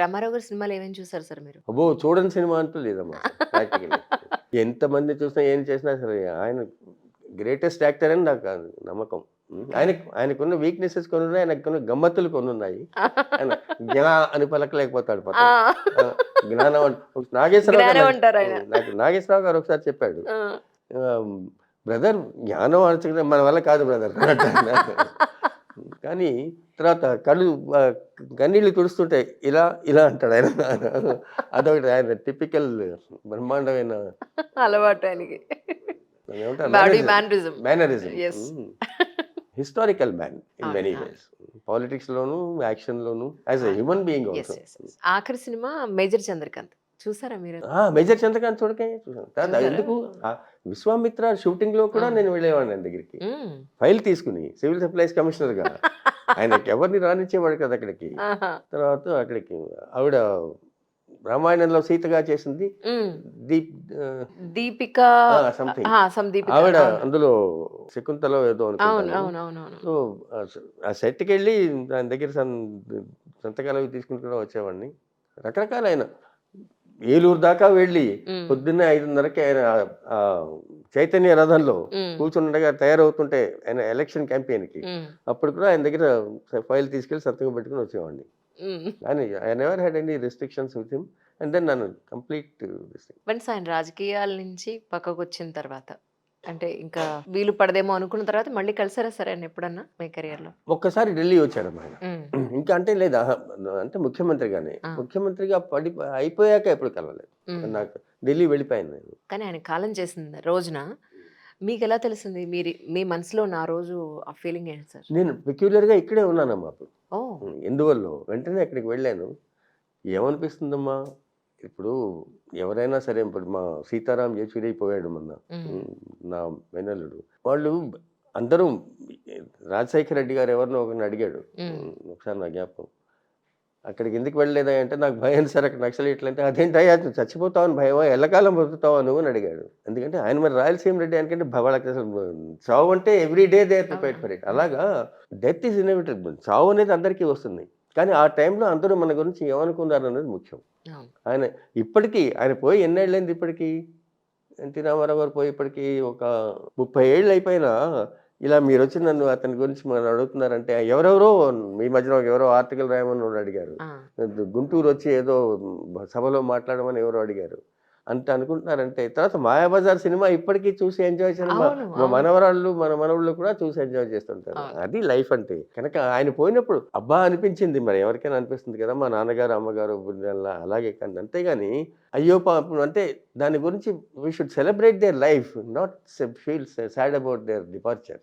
రామారావు గారి సినిమాలు ఏమేమి చూసారు సార్ మీరు అబ్బో చూడని సినిమా అంటూ లేదమ్మా ప్రాక్టికల్లీ ఎంతమంది చూసినా ఏం చేసినా సరే ఆయన గ్రేటెస్ట్ యాక్టర్ అని నాకు నమ్మకం ఉం. ఆయనకు ఆయనకున్న వీక్నెసెస్ కొన్ని ఉన్నాయి ఆయనకున్న గమ్మత్తులు కొన్ని ఉన్నాయి ఆయన జ్ఞా అని పలకలేకపోతాడు పాపం. ఆ, జ్ఞానం అంటే- నాగేశ్వరరావు గారు జ్ఞానం నాకు- అంటారు ఆయన. నాకు నాగేశ్వరరావు గారు ఒకసారి చెప్పాడు. బ్రదర్ జ్ఞానం అనచడం మన వల్ల కాదు బ్రదర్ కానీ తర్వాత కళ్ళు కన్నీళ్ళు తుడుస్తుంటే ఇలా ఇలా అంటాడు ఆయన. అదొకటి ఆయన టిపికల్ బ్రహ్మాండమైన అలవాటు ఆయనకి mannerism. Historical man in many. Ways politics loan action లోను యాజ్ ఎ హ్యూమన్ బీయింగ్ ఆఖరి సినిమా మేజర్ చంద్రకాంత్. చూసారా మీరు మేజర్ చంద్రకాంత్ చూడకే చూసాను? ఎందుకు విశ్వామిత్ర షూటింగ్లో కూడా. నేను వెళ్ళేవాడిని ఆయన దగ్గరికి. ఫైల్ తీసుకుని సివిల్ సప్లైస్ కమిషనర్గా ఆయనకి ఎవరిని రానిచ్చేవాడు కదా అక్కడికి. తర్వాత అక్కడికి ఆవిడ రామాయణంలో సీతగా చేసింది. దీప్ దీపిక సంథింగ్ ఆవిడ. అందులో శకుంతలో ఏదో సో ఆ సెట్కి వెళ్ళి దాని దగ్గర సంతకాలు తీసుకుని కూడా వచ్చేవాడిని రకరకాలైన ఏలూరు దాకా వెళ్ళి. పొద్దున్నే ఐదున్నరకి ఆయన చైతన్య రథంలో. కూర్చుండగా తయారవుతుంటే ఆయన ఎలక్షన్ క్యాంపెయిన్కి. అప్పుడు కూడా ఆయన దగ్గర ఫైల్ తీసుకెళ్ళి సంతకం పెట్టుకుని వచ్చేవాడిని. కానీ I never had any restrictions with him and then నన్ను కంప్లీట్ వన్స్ ఆయన రాజకీయాల నుంచి పక్కకు వచ్చిన తర్వాత అంటే ఇంకా వీలు పడదేమో అనుకున్న తర్వాత మళ్ళీ కలిసారా సరే ఆయన ఎప్పుడన్నా మీ కెరియర్లో ఒక్కసారి ఢిల్లీ వచ్చాడు ఆయన. ఇంకా అంటే లేదా అంటే ముఖ్యమంత్రిగానే. ముఖ్యమంత్రిగా పడి అయిపోయాక ఎప్పుడు కలవలేదు. నాకు ఢిల్లీ వెళ్ళిపోయాను నేను. కానీ ఆయన కాలం చేసిన రోజున. మీకు ఎలా తెలిసింది? మీరు మీ మనసులో నా రోజు ఆ ఫీలింగ్ ఏంటి సార్? నేను పెక్యులర్గా ఇక్కడే ఉన్నానమ్మా అప్పుడు. ఎందువల్ల? వెంటనే అక్కడికి వెళ్ళాను. ఏమనిపిస్తుందమ్మా? ఇప్పుడు ఎవరైనా సరే ఇప్పుడు మా సీతారాం యేచూరి పోయాడు మొన్న. నా మేనల్లుడు. వాళ్ళు అందరూ రాజశేఖర రెడ్డి గారు ఎవరినో ఒకరిని అడిగాడు. ఒకసారి నా జ్ఞాపకం. అక్కడికి ఎందుకు వెళ్ళలేదా అంటే నాకు భయం సార్ అక్కడ నక్సలైట్లు అంటే అదేంటయ్యా? నువ్వు చచ్చిపోతావని భయమా? ఎల్లకాలం బతుకుతావా నువ్వు అని అడిగాడు. ఎందుకంటే ఆయన మరి రాయలసీమ రెడ్డి భ- వాళ్ళకి అసలు చావు అంటే every day they prepare for it. అలాగా డెత్ ఈజ్ ఇన్ఎవిటబుల్. చావు అనేది అందరికీ వస్తుంది. కానీ ఆ టైంలో అందరూ మన గురించి ఏమనుకున్నారు అనేది ముఖ్యం. ఆయన ఇప్పటికీ ఆయన పోయి ఎన్నేళ్ళైంది ఇప్పటికీ? ఎన్టీ రామారావు గారు పోయి ఇప్పటికీ ఒక ముప్పై ఏళ్ళు అయిపోయినా ఇలా మీరు వచ్చి నన్ను అతని గురించి మనం అడుగుతున్నారంటే ఎవరెవరో మీ మధ్యలో ఒక ఎవరో ఆర్టికల్ రాయమని అడిగారు. గుంటూరు వచ్చి ఏదో సభలో మాట్లాడమని ఎవరో అడిగారు. అంత అనుకుంటున్నారంటే తర్వాత మాయాబజార్ సినిమా ఇప్పటికీ చూసి ఎంజాయ్ చేయడం మా-. మనవరాళ్ళు మన మనవుళ్ళు కూడా చూసి ఎంజాయ్ చేస్తుంటారు. అది లైఫ్ అంటే కనుక ఆయన పోయినప్పుడు అబ్బా అనిపించింది మరి ఎవరికైనా అనిపిస్తుంది కదా మా నాన్నగారు అమ్మగారు బుద్ధి అలాగే కానీ అంతేగాని అయ్యో పాపం అంటే దాని గురించి we should celebrate their life not feel sad about their departure